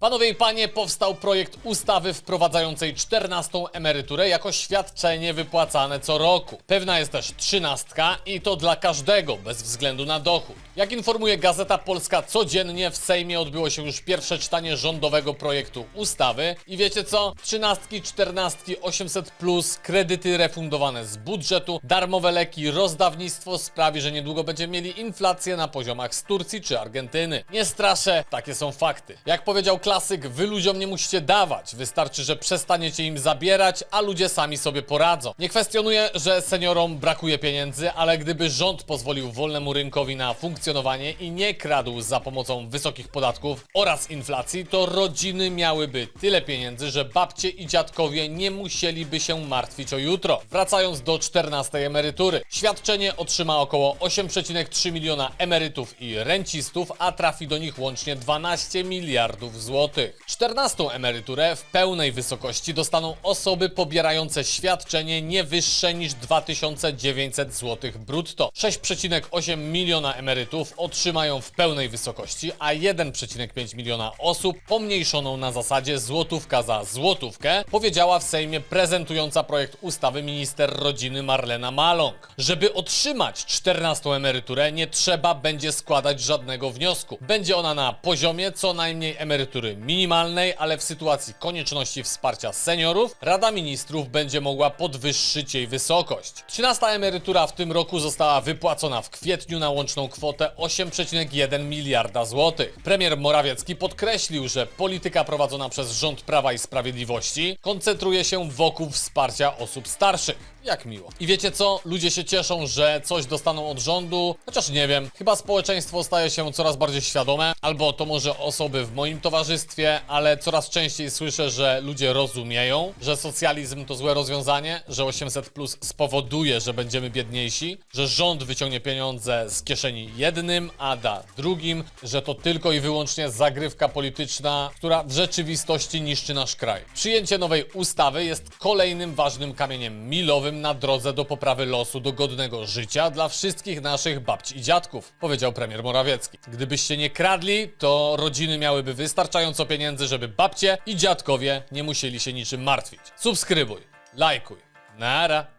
Panowie i panie, powstał projekt ustawy wprowadzającej 14 emeryturę jako świadczenie wypłacane co roku. Pewna jest też trzynastka i to dla każdego, bez względu na dochód. Jak informuje Gazeta Polska, codziennie w Sejmie odbyło się już pierwsze czytanie rządowego projektu ustawy. I wiecie co? Trzynastki, czternastki, 800 plus, kredyty refundowane z budżetu, darmowe leki, rozdawnictwo sprawi, że niedługo będziemy mieli inflację na poziomach z Turcji czy Argentyny. Nie straszę, takie są fakty. Jak powiedział klasyk, wy ludziom nie musicie dawać, wystarczy, że przestaniecie im zabierać, a ludzie sami sobie poradzą. Nie kwestionuję, że seniorom brakuje pieniędzy, ale gdyby rząd pozwolił wolnemu rynkowi na funkcjonowanie i nie kradł za pomocą wysokich podatków oraz inflacji, to rodziny miałyby tyle pieniędzy, że babcie i dziadkowie nie musieliby się martwić o jutro. Wracając do 14 emerytury. Świadczenie otrzyma około 8,3 miliona emerytów i rencistów, a trafi do nich łącznie 12 miliardów złotych. 14 emeryturę w pełnej wysokości dostaną osoby pobierające świadczenie nie wyższe niż 2900 zł brutto. 6,8 miliona emerytów otrzymają w pełnej wysokości, a 1,5 miliona osób pomniejszoną na zasadzie złotówka za złotówkę, powiedziała w Sejmie prezentująca projekt ustawy minister rodziny Marlena Maląg. Żeby otrzymać 14 emeryturę, nie trzeba będzie składać żadnego wniosku. Będzie ona na poziomie co najmniej emerytury minimalnej, ale w sytuacji konieczności wsparcia seniorów, Rada Ministrów będzie mogła podwyższyć jej wysokość. 13 emerytura w tym roku została wypłacona w kwietniu na łączną kwotę 8,1 miliarda złotych. Premier Morawiecki podkreślił, że polityka prowadzona przez rząd Prawa i Sprawiedliwości koncentruje się wokół wsparcia osób starszych. Jak miło. I wiecie co? Ludzie się cieszą, że coś dostaną od rządu, chociaż nie wiem. Chyba społeczeństwo staje się coraz bardziej świadome, albo to może osoby w moim towarzystwie, ale coraz częściej słyszę, że ludzie rozumieją, że socjalizm to złe rozwiązanie, że 800 plus spowoduje, że będziemy biedniejsi, że rząd wyciągnie pieniądze z kieszeni jednym, a da drugim, że to tylko i wyłącznie zagrywka polityczna, która w rzeczywistości niszczy nasz kraj. Przyjęcie nowej ustawy jest kolejnym ważnym kamieniem milowym na drodze do poprawy losu do godnego życia dla wszystkich naszych babci i dziadków, powiedział premier Morawiecki. Gdybyście nie kradli, to rodziny miałyby wystarczająco pieniędzy, żeby babcie i dziadkowie nie musieli się niczym martwić. Subskrybuj, lajkuj. Nara.